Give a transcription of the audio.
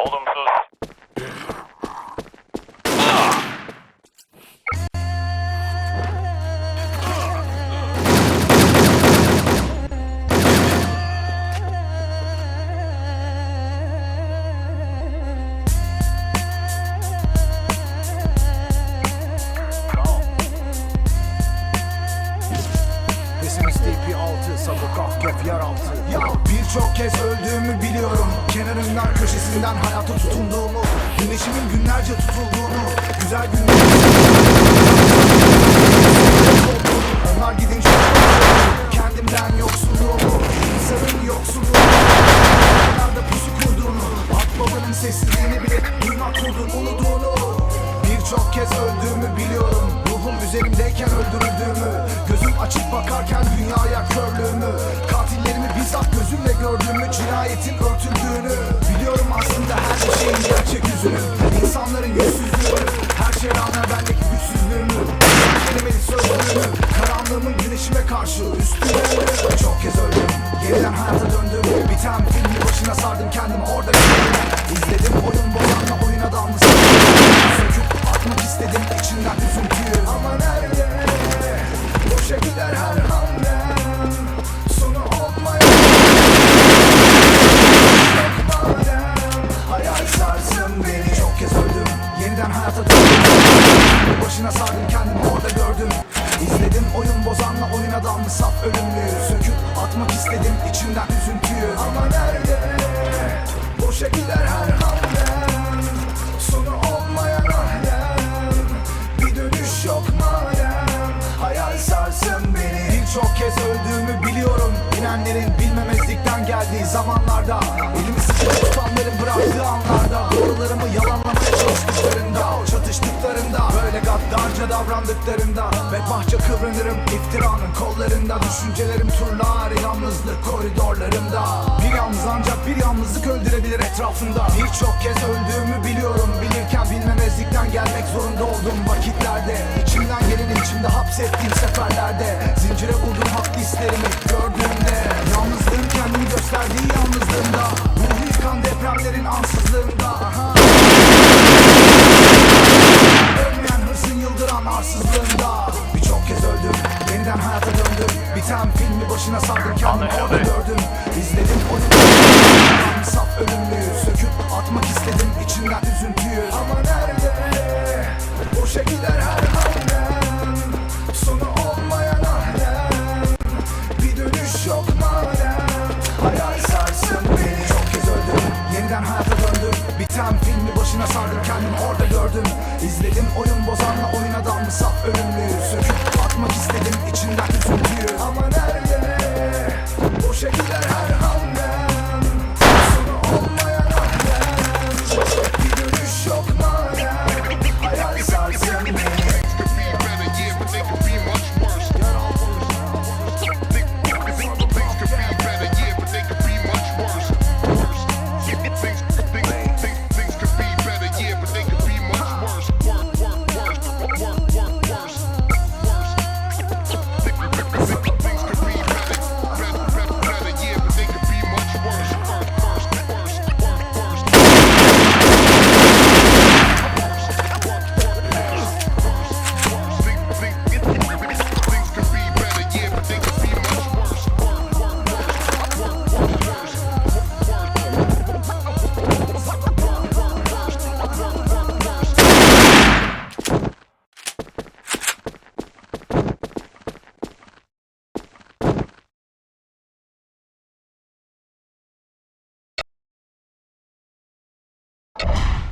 Oldham Associates. DP6 Sabır kahkef yeraltı Ya birçok kez öldüğümü biliyorum. Kenarından köşesinden hayata tutunduğumu Güneşimin günlerce tutulduğunu Güzel günler. Onlar gidince Kendimden yoksunluğumu İnsanın yoksunluğunu Kenarda pusu kurduğunu Akbabanın sessizliğini bile Duymak kurdun umuduğunu Birçok kez öldüğümü biliyorum üzerimdeyken öldürüldüğümü Gözüm açık bakarken dünyaya körlüğümü Katillerimi bizzat gözümle gördüğümü Cinayetin örtüldüğünü. Biliyorum aslında her şeyin gerçek yüzünü. İnsanların yüzsüzlüğünü Her şeye rağmen bendeki güçsüzlüğümü Kelimeli sözlüğümü Karanlığımın güneşime karşı üstünlüğümü Çok kez öldüm. Yeniden hayata döndüm. Biten filmi başına sardım kendimi. Orada gördüm. İzledim. Oyun bozanla oyuna dalmışsın Söküp atmak istedim. İçinden üzüntüyü Başına sardım kendimi orada gördüm. İzledim oyun bozanla oyuna dalmış saf ölümlüyü Söküp atmak istedim içimden üzüntüyü. Ama nerede? Boşa gider her hamlem. Sonu olmayan ahlem. Bir dönüş yok madem Hayal sarsın beni. Birçok kez öldüğümü biliyorum. İnenlerin bilmemezlikten geldiği zamanlarda. Elimi sıkıp tutanların bıraktığı anlarda. Doğrularımı yalanlamaya davrandıklarında Bedbahtça kıvranırım iftiranın kollarında Düşüncelerim turlar yalnızlık koridorlarımda. Bir yalnız ancak bir yalnızlık öldürebilir etrafında Birçok kez öldüğümü biliyorum Bilirken bilmemezlikten gelmek zorunda olduğum vakitlerde. İçimden geleni içimde hapsettiğim seferlerde Zincire vurdum haklı hislerimi gördüğümde Yalnızlığın kendini gösterdiği yalnızlığında Ruhu hayata döndüm. Biten filmi başına sardım. Kendimi orada gördüm. İzledim oyunu Saf ölümlüyü Söküp atmak istedim. İçinden üzüntüyü. Ama nerede? Boşa gider her hamlem Sonu olmayan ahlem Bir dönüş yok madem Hayal sarsın beni. Çok kez öldüm. Yeniden hayata döndüm. Biten filmi başına sardım. Kendimi orada gördüm. İzledim oyun bozanla oyuna dalmış saf ölümlüyü you